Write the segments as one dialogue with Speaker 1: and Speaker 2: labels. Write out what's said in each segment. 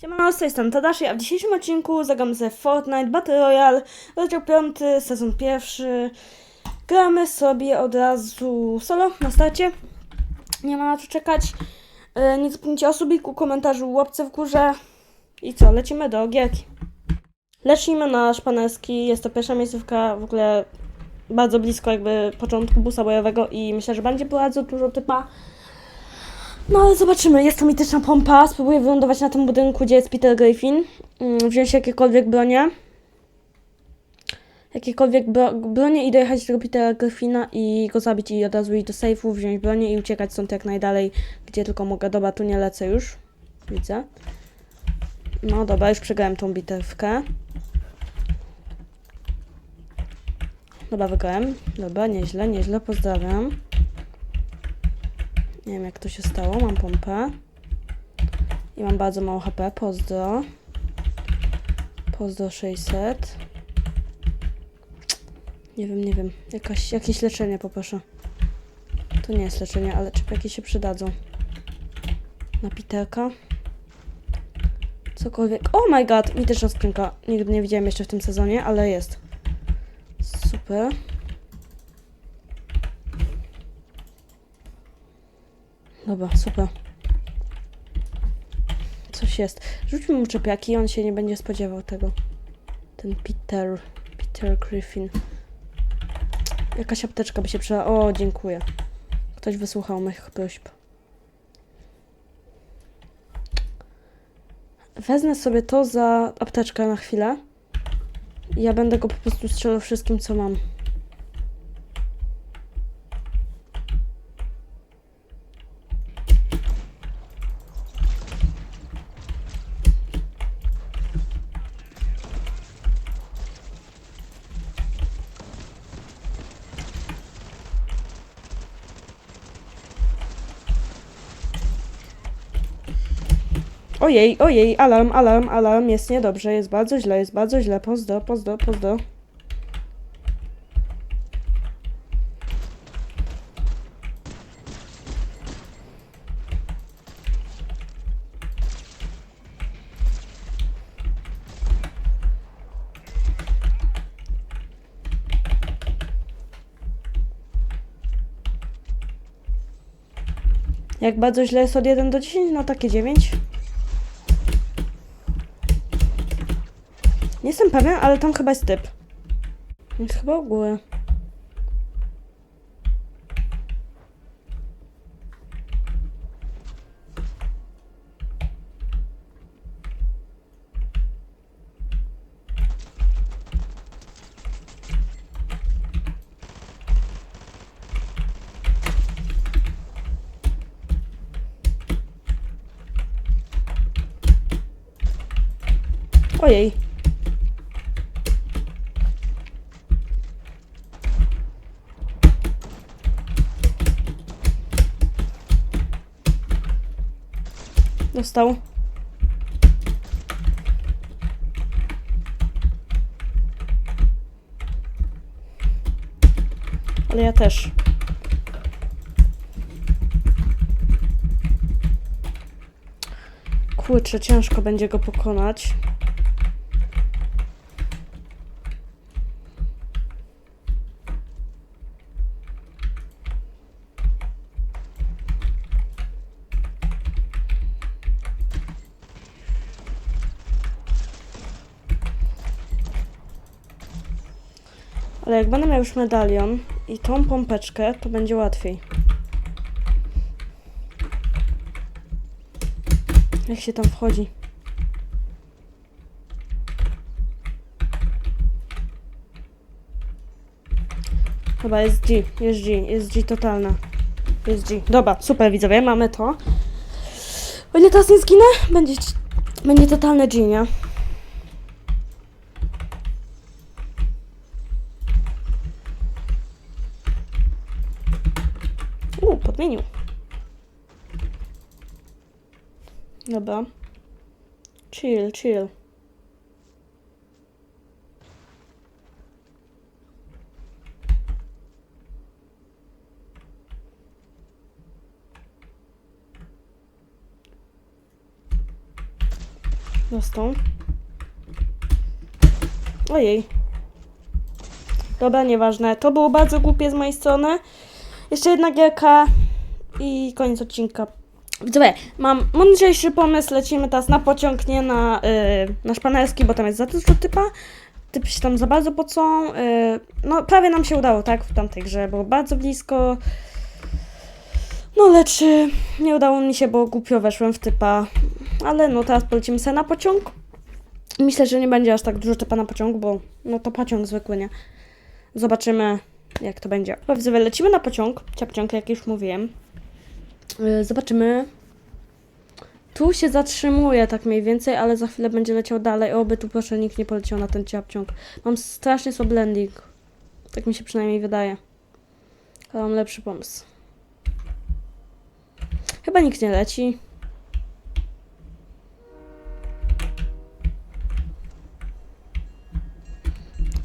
Speaker 1: Siemano, z tej strony Tadashi, a w dzisiejszym odcinku zagramy sobie Fortnite Battle Royale, rozdział 5, sezon pierwszy. Gramy sobie od razu solo na starcie. Nie ma na co czekać. E, Nie zapomnijcie o subiku, komentarzu, łapce w górze. I co, lecimy do gierki. Lecimy na szpanerski, jest to pierwsza miejscówka w ogóle bardzo blisko jakby początku busa bojowego i myślę, że będzie bardzo dużo typa. No ale zobaczymy, jest to mityczna pompa. Spróbuję wylądować na tym budynku, gdzie jest Peter Griffin. Mm, Wziąć jakiekolwiek bronie. Jakiekolwiek bro bronie i dojechać do Petera Griffina i go zabić i od razu iść do sejfu, wziąć bronię i uciekać stąd jak najdalej, gdzie tylko mogę. Dobra, tu nie lecę już. Widzę. No dobra, już przegrałem tą bitewkę. Dobra, wygrałem. Dobra, nieźle, nieźle, pozdrawiam. Nie wiem jak to się stało, mam pompę. I mam bardzo mało HP, pozdro. Pozdro 600. Nie wiem, nie wiem. Jakaś, jakieś leczenie poproszę. To nie jest leczenie, ale czy jakieś się przydadzą. Napiterka. Cokolwiek. Oh my god! Mityczna skrzynka. Nigdy nie widziałem jeszcze w tym sezonie, ale jest. Super. Dobra, super. Coś jest. Rzućmy mu czepiaki, on się nie będzie spodziewał tego. Ten Peter. Peter Griffin. Jakaś apteczka by się przydała. O, dziękuję. Ktoś wysłuchał moich prośb. Wezmę sobie to za apteczkę na chwilę. Ja będę go po prostu strzelał wszystkim, co mam. Ojej, ojej, alarm, alarm, alarm, jest niedobrze, jest bardzo źle, jest bardzo źle, pozdro, pozdro, pozdro. Jak bardzo źle jest od 1 do 10, no takie 9. Jestem pewien, ale tam chyba jest typ. Jest chyba u góry. Ojej. Dostał. Ale ja też. Kurczę, ciężko będzie go pokonać. Ale jak będę miał już medalion i tą pompeczkę, to będzie łatwiej. Jak się tam wchodzi? Chyba jest G, jest G, jest G totalna. Jest G. Dobra, super widzowie, mamy to. O ile teraz nie zginę, będzie, będzie totalne G, nie? U, podmienił. Dobra. Chill, chill. Dostał. Ojej. Dobra, nieważne. To było bardzo głupie z mojej strony. Jeszcze jedna gierka i koniec odcinka. Widzowie, mam mądrzejszy pomysł. Lecimy teraz na pociąg, nie na, yy, na szpanerski, bo tam jest za dużo typa. Typy się tam za bardzo pocą. Yy, no, prawie nam się udało, tak? W tamtej grze było bardzo blisko. No, lecz y, nie udało mi się, bo głupio weszłem w typa. Ale no, teraz polecimy sobie na pociąg. Myślę, że nie będzie aż tak dużo typa na pociągu, bo no to pociąg zwykły, nie? Zobaczymy, jak to będzie. Widzowie, lecimy na pociąg. Ciapciąg, jak już mówiłem. Yy, Zobaczymy. Tu się zatrzymuje tak mniej więcej, ale za chwilę będzie leciał dalej. Oby tu proszę nikt nie poleciał na ten ciapciąg. Mam strasznie słaby landing. Tak mi się przynajmniej wydaje. Ale mam lepszy pomysł. Chyba nikt nie leci.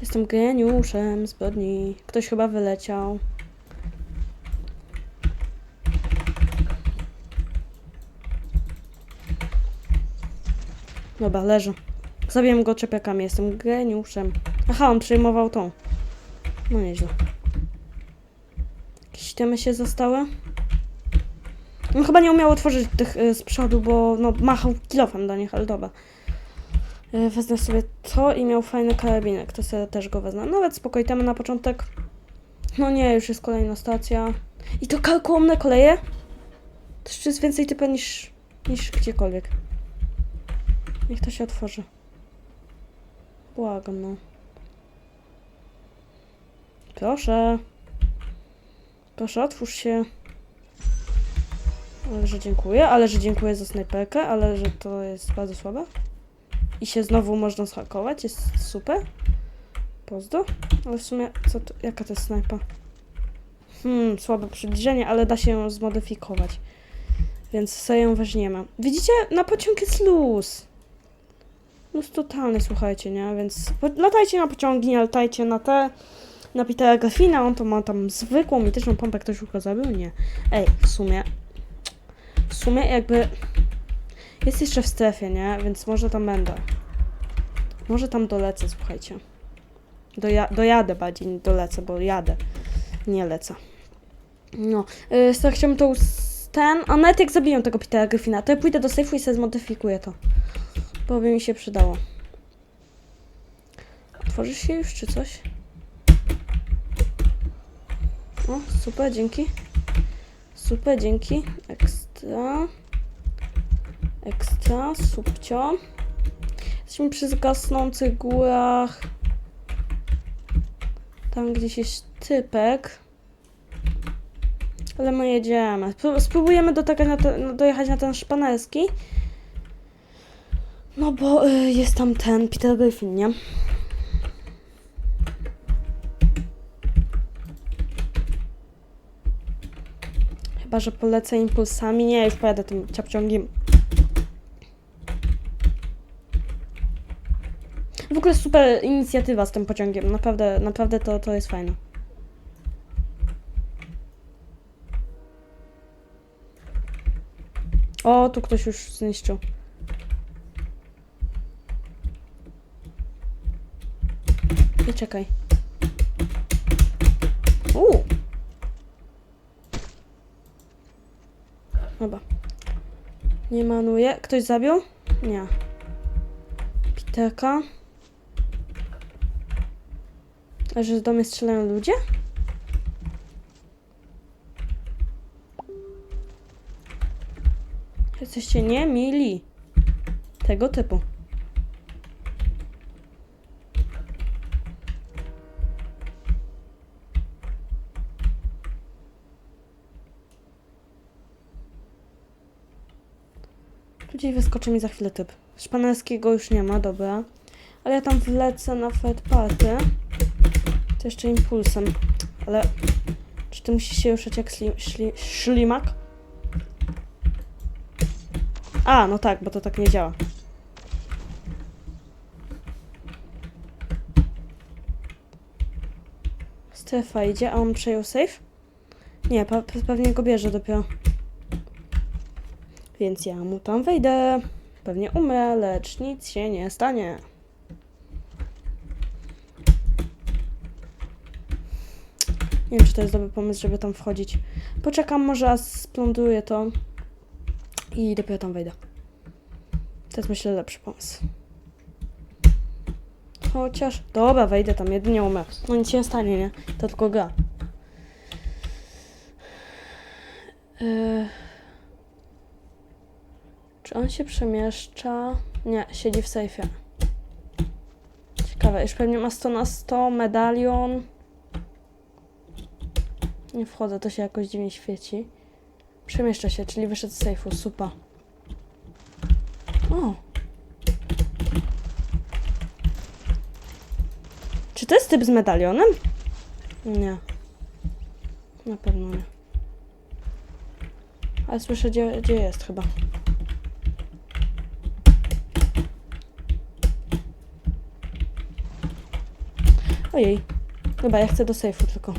Speaker 1: Jestem geniuszem zbrodni. Ktoś chyba wyleciał. Dobra, leży. Zabiłem go czepiakami, jestem geniuszem. Aha, on przejmował tą. No nieźle. Jakieś temy się zostały? On chyba nie umiał otworzyć tych y, z przodu, bo no, machał kilofem do nich, ale dobra. Y, wezmę sobie to i miał fajny karabinek, to sobie też go wezmę. Nawet spokojnie, temy na początek. No nie, już jest kolejna stacja. I to kalkułomne koleje? To jest więcej typa niż, niż gdziekolwiek. Niech to się otworzy. Błagam, no. Proszę. Proszę, otwórz się. Ale że dziękuję, ale że dziękuję za snajperkę, ale że to jest bardzo słabe. I się znowu można zhakować, jest super. Pozdro. Ale w sumie, co to, jaka to jest snajpa? Hmm, słabe przybliżenie, ale da się ją zmodyfikować. Więc sobie ją weźmiemy. Widzicie, na pociąg jest luz. Luz totalny, słuchajcie, nie? Więc latajcie na pociągi, nie latajcie na te. Na Petera Graffina, on to ma tam zwykłą, mityczną pompę, ktoś go zabił? Nie. Ej, w sumie, w sumie jakby jest jeszcze w strefie, nie? Więc może tam będę. Może tam dolecę, słuchajcie. Doja dojadę bardziej, nie dolecę, bo jadę. Nie lecę. No, yy, chciałbym to ten, a nawet jak zabiję tego Petera Griffina, to ja pójdę do sejfu i sobie zmodyfikuję to. Bo by mi się przydało. Otworzysz się już, czy coś? O, super, dzięki. Super, dzięki. Ekstra. Ekstra, subcio. Jesteśmy przy zgasnących górach. Tam gdzieś jest typek. Ale my jedziemy. Spró- Spróbujemy do tego na te, dojechać na ten szpanerski. No bo y, jest tam ten Peter Griffin, nie? Chyba, że polecę impulsami. Nie, już pojadę tym ciapciągiem. W ogóle super inicjatywa z tym pociągiem. Naprawdę, naprawdę to, to jest fajne. O, tu ktoś już zniszczył. Czekaj. Uuu. Dobra. Nie manuje. Ktoś zabił? Nie. Piterka. A że do mnie strzelają ludzie? Jesteście niemili. Tego typu. Gdzieś wyskoczy mi za chwilę typ. Szpanerskiego już nie ma, dobra. Ale ja tam wlecę na third party. To jeszcze impulsem. Ale czy ty musisz się ruszać jak sli, szli, ślimak? A, no tak, bo to tak nie działa. Strefa idzie, a on przejął safe? Nie, pe pewnie go bierze dopiero. Więc ja mu tam wejdę. Pewnie umrę, lecz nic się nie stanie. Nie wiem, czy to jest dobry pomysł, żeby tam wchodzić. Poczekam, może aż splądruję to i dopiero tam wejdę. To jest myślę lepszy pomysł. Chociaż. Dobra, wejdę tam, jedynie umrę. No nic się nie stanie, nie? To tylko gra. Yy... Czy on się przemieszcza? Nie, siedzi w sejfie. Ciekawe, już pewnie ma 100 na 100, medalion. Nie wchodzę, to się jakoś dziwnie świeci. Przemieszcza się, czyli wyszedł z sejfu, super. O! Czy to jest typ z medalionem? Nie. Na pewno nie. Ale słyszę, gdzie, gdzie jest chyba. Ojej. Chyba ja chcę do sejfu tylko.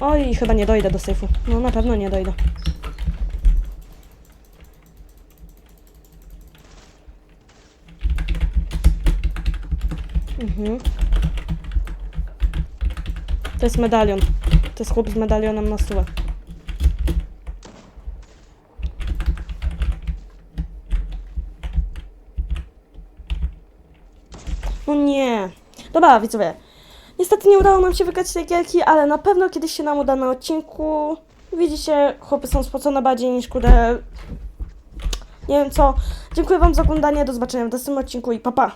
Speaker 1: Oj, chyba nie dojdę do sejfu. No na pewno nie dojdę. Mhm. To jest medalion. To jest chłop z medalionem na stole. No nie. Dobra, widzowie. Niestety nie udało nam się wygrać tej gierki, ale na pewno kiedyś się nam uda na odcinku. Widzicie, chłopy są spocone bardziej niż kudę. Nie wiem co. Dziękuję wam za oglądanie, do zobaczenia w następnym odcinku i pa pa.